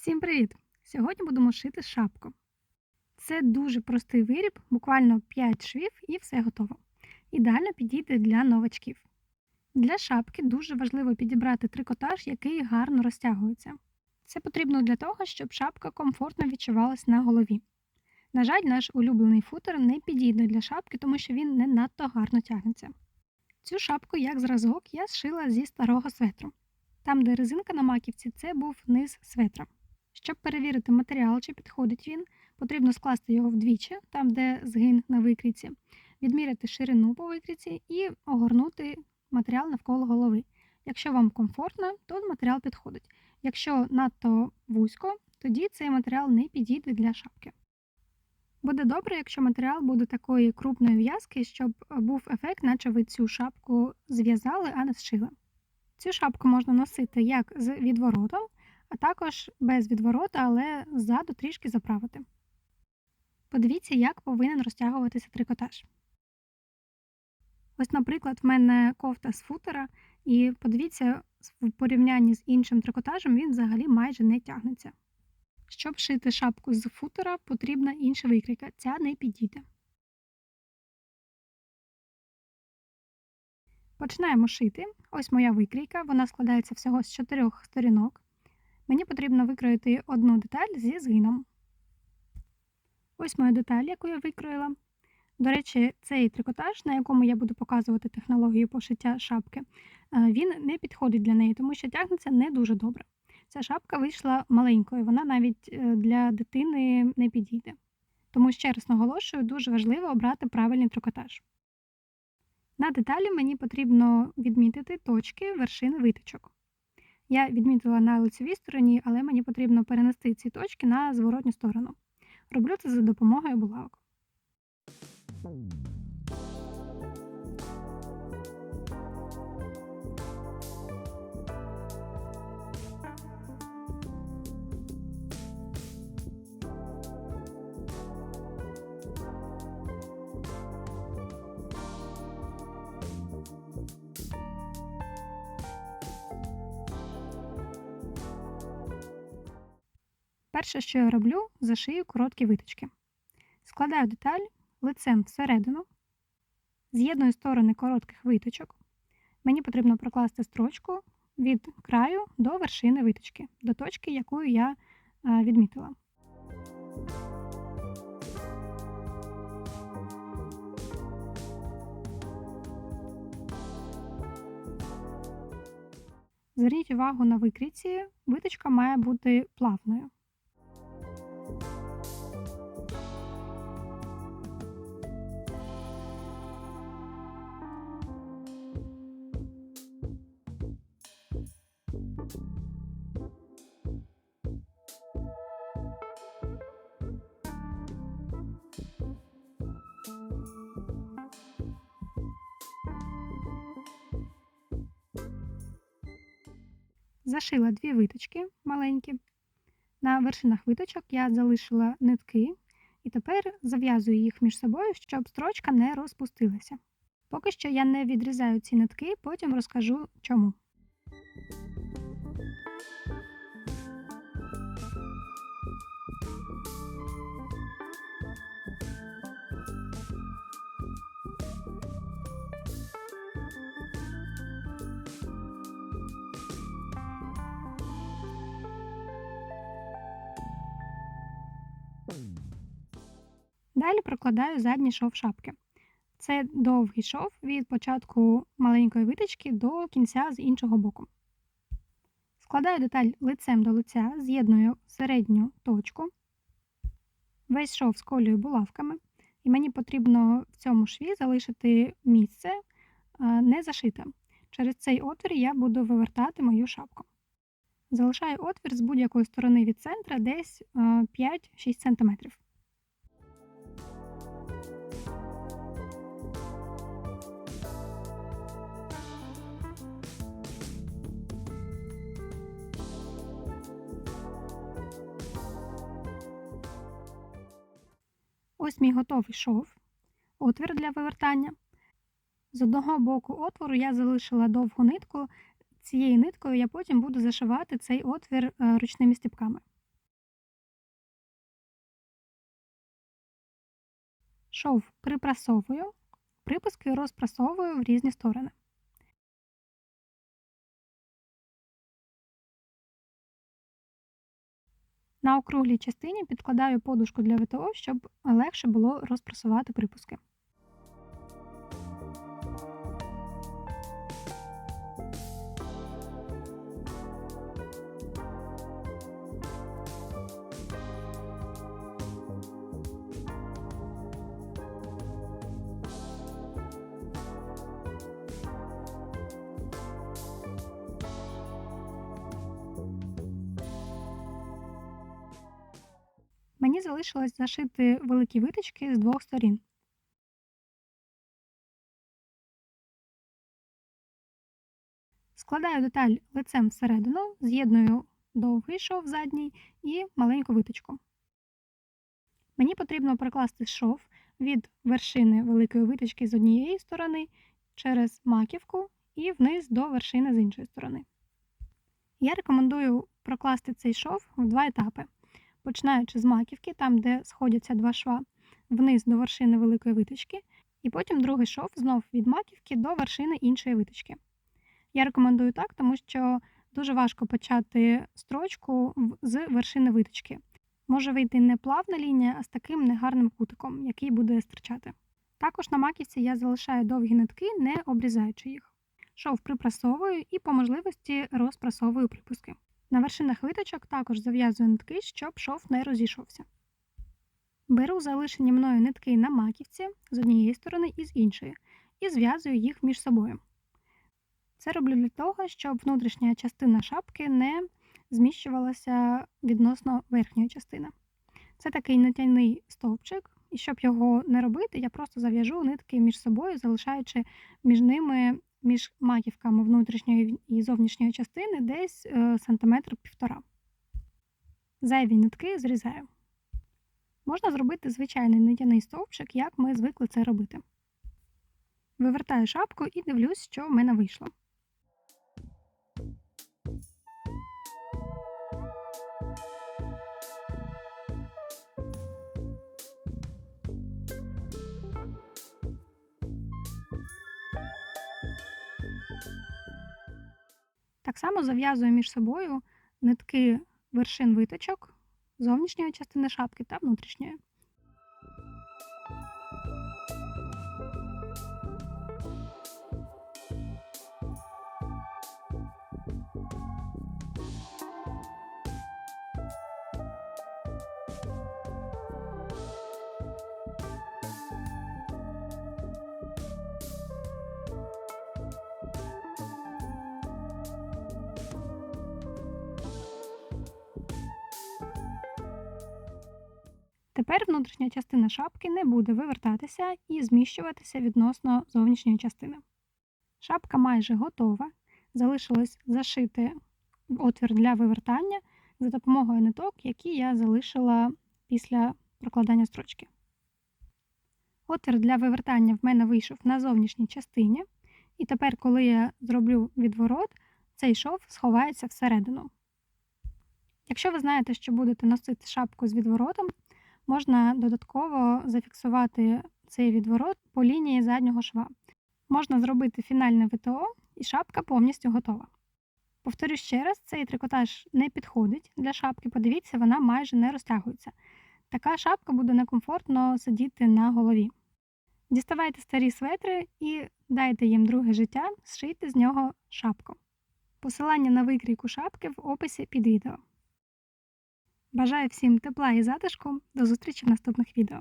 Всім привіт! Сьогодні будемо шити шапку. Це дуже простий виріб, буквально 5 швів і все готово. Ідеально підійде для новачків. Для шапки дуже важливо підібрати трикотаж, який гарно розтягується. Це потрібно для того, щоб шапка комфортно відчувалась на голові. На жаль, наш улюблений футер не підійде для шапки, тому що він не надто гарно тягнеться. Цю шапку, як зразок, я зшила зі старого светру. Там, де резинка на маківці, це був низ светра. Щоб перевірити матеріал, чи підходить він, потрібно скласти його вдвічі, там, де згин на викрійці, відміряти ширину по викрійці і огорнути матеріал навколо голови. Якщо вам комфортно, то матеріал підходить. Якщо надто вузько, тоді цей матеріал не підійде для шапки. Буде добре, якщо матеріал буде такої крупної в'язки, щоб був ефект, наче ви цю шапку зв'язали, а не зшили. Цю шапку можна носити як з відворотом, а також без відворота, але ззаду трішки заправити. Подивіться, як повинен розтягуватися трикотаж. Ось, наприклад, в мене кофта з футера, і подивіться, в порівнянні з іншим трикотажем він взагалі майже не тягнеться. Щоб шити шапку з футера, потрібна інша викрійка, ця не підійде. Починаємо шити. Ось моя викрійка, вона складається всього з чотирьох сторінок. Мені потрібно викроїти одну деталь зі згином. Ось моя деталь, яку я викроїла. До речі, цей трикотаж, на якому я буду показувати технологію пошиття шапки, він не підходить для неї, тому що тягнеться не дуже добре. Ця шапка вийшла маленькою, вона навіть е, для дитини не підійде. Тому ще раз наголошую, дуже важливо обрати правильний трикотаж. На деталі мені потрібно відмітити точки вершини виточок. Я відмітила на лицевій стороні, але мені потрібно перенести ці точки на зворотню сторону. Роблю це за допомогою булавок. Перше, що я роблю, зашию короткі виточки. Складаю деталь лицем всередину, з'єдную сторони коротких виточок. Мені потрібно прокласти строчку від краю до вершини виточки, до точки, яку я відмітила. Зверніть увагу на викрійці, виточка має бути плавною. Зашила дві виточки маленькі. На вершинах виточок я залишила нитки і тепер зав'язую їх між собою, щоб строчка не розпустилася. Поки що я не відрізаю ці нитки, потім розкажу чому. Далі прокладаю задній шов шапки. Це довгий шов від початку маленької виточки до кінця з іншого боку. Складаю деталь лицем до лиця, з'єдную середню точку, весь шов сколюю булавками, і мені потрібно в цьому шві залишити місце не зашите. Через цей отвір я буду вивертати мою шапку. Залишаю отвір з будь-якої сторони від центра десь 5-6 см. Ось мій готовий шов, отвір для вивертання. З одного боку отвору я залишила довгу нитку. Цією ниткою я потім буду зашивати цей отвір е, ручними стіпками. Шов припрасовую, припуски розпрасовую в різні сторони. На округлій частині підкладаю подушку для ВТО, щоб легше було розпрасувати припуски. Мені залишилось зашити великі виточки з двох сторін. Складаю деталь лицем всередину, з'єдную довгий шов задній і маленьку виточку. Мені потрібно прокласти шов від вершини великої виточки з однієї сторони через маківку і вниз до вершини з іншої сторони. Я рекомендую прокласти цей шов в два етапи починаючи з маківки, там, де сходяться два шва, вниз до вершини великої виточки, і потім другий шов знов від маківки до вершини іншої виточки. Я рекомендую так, тому що дуже важко почати строчку з вершини виточки. Може вийти не плавна лінія, а з таким негарним кутиком, який буде стирчати. Також на маківці я залишаю довгі нитки, не обрізаючи їх. Шов припрасовую і по можливості розпрасовую припуски. На вершинах виточок також зав'язую нитки, щоб шов не розійшовся. Беру залишені мною нитки на маківці з однієї сторони і з іншої, і зв'язую їх між собою. Це роблю для того, щоб внутрішня частина шапки не зміщувалася відносно верхньої частини. Це такий натяний стовпчик, і щоб його не робити, я просто зав'яжу нитки між собою, залишаючи між ними між маківками внутрішньої і зовнішньої частини десь е, сантиметр півтора. Зайві нитки зрізаю. Можна зробити звичайний нитяний стовпчик, як ми звикли це робити. Вивертаю шапку і дивлюсь, що в мене вийшло. Так само зав'язую між собою нитки вершин виточок зовнішньої частини шапки та внутрішньої. Тепер внутрішня частина шапки не буде вивертатися і зміщуватися відносно зовнішньої частини. Шапка майже готова. Залишилось зашити отвір для вивертання за допомогою ниток, які я залишила після прокладання строчки. Отвір для вивертання в мене вийшов на зовнішній частині, і тепер, коли я зроблю відворот, цей шов сховається всередину. Якщо ви знаєте, що будете носити шапку з відворотом, можна додатково зафіксувати цей відворот по лінії заднього шва. Можна зробити фінальне ВТО і шапка повністю готова. Повторю ще раз, цей трикотаж не підходить для шапки, подивіться, вона майже не розтягується. Така шапка буде некомфортно сидіти на голові. Діставайте старі светри і дайте їм друге життя, зшийте з нього шапку. Посилання на викрійку шапки в описі під відео. Бажаю всім тепла і затишку. До зустрічі в наступних відео.